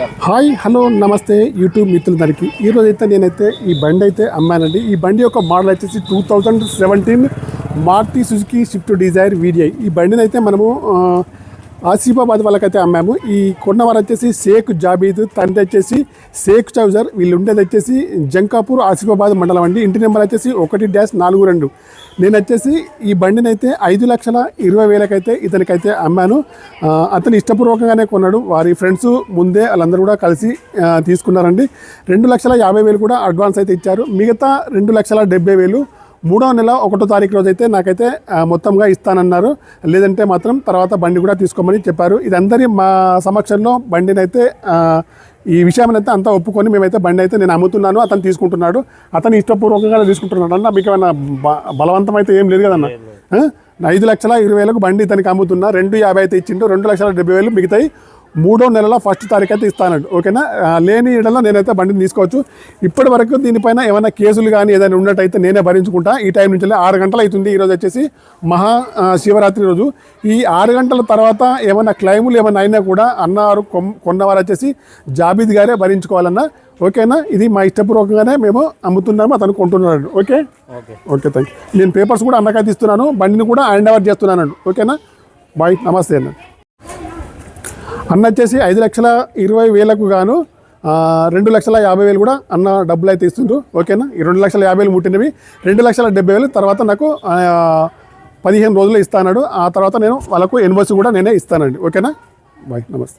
Hi hello నమస్తే YouTube మిత్రులందరికీ. ఈరోజు అయితే నేనైతే ఈ బండి అయితే అమ్మానండి. ఈ బండి యొక్క మోడల్ వచ్చేసి two thousand seventeen Maruti Suzuki Swift Dzire VDI ఈ బండిని అయితే మనము ఆసిఫాబాద్ వాళ్ళకైతే అమ్మాము. ఈ కొన్నవారు వచ్చేసి షేక్ జాబీద్ తండ్రి వచ్చేసి షేక్ చౌజర్ వీళ్ళు ఉండేది వచ్చేసి జంకాపూర్ ఆసిఫాబాద్ మండలం అండి. ఇంటి నెంబర్ వచ్చేసి ఒకటి డ్యాష్ నాలుగు రెండు. నేను వచ్చేసి ఈ బండిని అయితే ఐదు లక్షల ఇరవై వేలకైతే ఇతనికైతే అమ్మాను. అతను ఇష్టపూర్వకంగానే కొన్నాడు. వారి ఫ్రెండ్స్ ముందే వాళ్ళందరూ కూడా కలిసి తీసుకున్నారండి. రెండు లక్షల యాభై వేలు కూడా అడ్వాన్స్ అయితే ఇచ్చారు. మిగతా రెండు లక్షల డెబ్బై వేలు మూడో నెల ఒకటో తారీఖు రోజు అయితే నాకైతే మొత్తంగా ఇస్తానన్నారు. లేదంటే మాత్రం తర్వాత బండి కూడా తీసుకోమని చెప్పారు. ఇదందరి మా సమక్షంలో బండిని అయితే ఈ విషయాన్ని అయితే అంతా ఒప్పుకొని మేమైతే బండి అయితే నేను అమ్ముతున్నాను అతను తీసుకుంటున్నాడు. అతను ఇష్టపూర్వకంగా తీసుకుంటున్నాడు అన్న మీకు ఏమైనా బలవంతం అయితే ఏం లేదు కదన్న? ఐదు లక్షల ఇరవై వేలకు బండి ఇతనికి అమ్ముతున్నా రెండు యాభై అయితే ఇచ్చిండు రెండు లక్షల డెబ్బై వేలు మిగతాయి. మూడో నెలల ఫస్ట్ తారీఖు అయితే ఇస్తానండి ఓకేనా? లేని ఇడలో నేనైతే బండిని తీసుకోవచ్చు. ఇప్పటి వరకు దీనిపైన ఏమైనా కేసులు కానీ ఏదైనా ఉన్నట్టయితే నేనే భరించుకుంటా. ఈ టైం నుంచి ఆరు గంటలు అవుతుంది. ఈరోజు వచ్చేసి మహా శివరాత్రి రోజు. ఈ ఆరు గంటల తర్వాత ఏమైనా క్లైములు ఏమైనా అయినా కూడా అన్నారు కొమ్- కొన్నవారు వచ్చేసి జాబీద్ గారే భరించుకోవాలన్నా ఓకేనా? ఇది మా ఇష్టపూర్వకంగానే మేము అమ్ముతున్నాము అతను కొంటున్నాడు okay? Okay. Okay thank you నేను పేపర్స్ కూడా అన్నకైతే ఇస్తున్నాను బండిని కూడా హ్యాండ్ ఓవర్ చేస్తున్నాను ఓకేనా? బాయ్ నమస్తే అన్న. అన్న వచ్చేసి ఐదు లక్షల ఇరవై వేలకు గాను రెండు లక్షల యాభై వేలు కూడా అన్న డబ్బులు అయితే ఇస్తుండ్రు. ఓకేనా? ఈ రెండు లక్షల యాభై వేలు ముట్టినవి. రెండు లక్షల డెబ్బై వేలు తర్వాత నాకు పదిహేను రోజులు ఇస్తానాడు ఆ తర్వాత నేను వాళ్ళకు ఎన్ఓసి కూడా నేనే ఇస్తానండి. ఓకేనా? బాయ్. నమస్తే.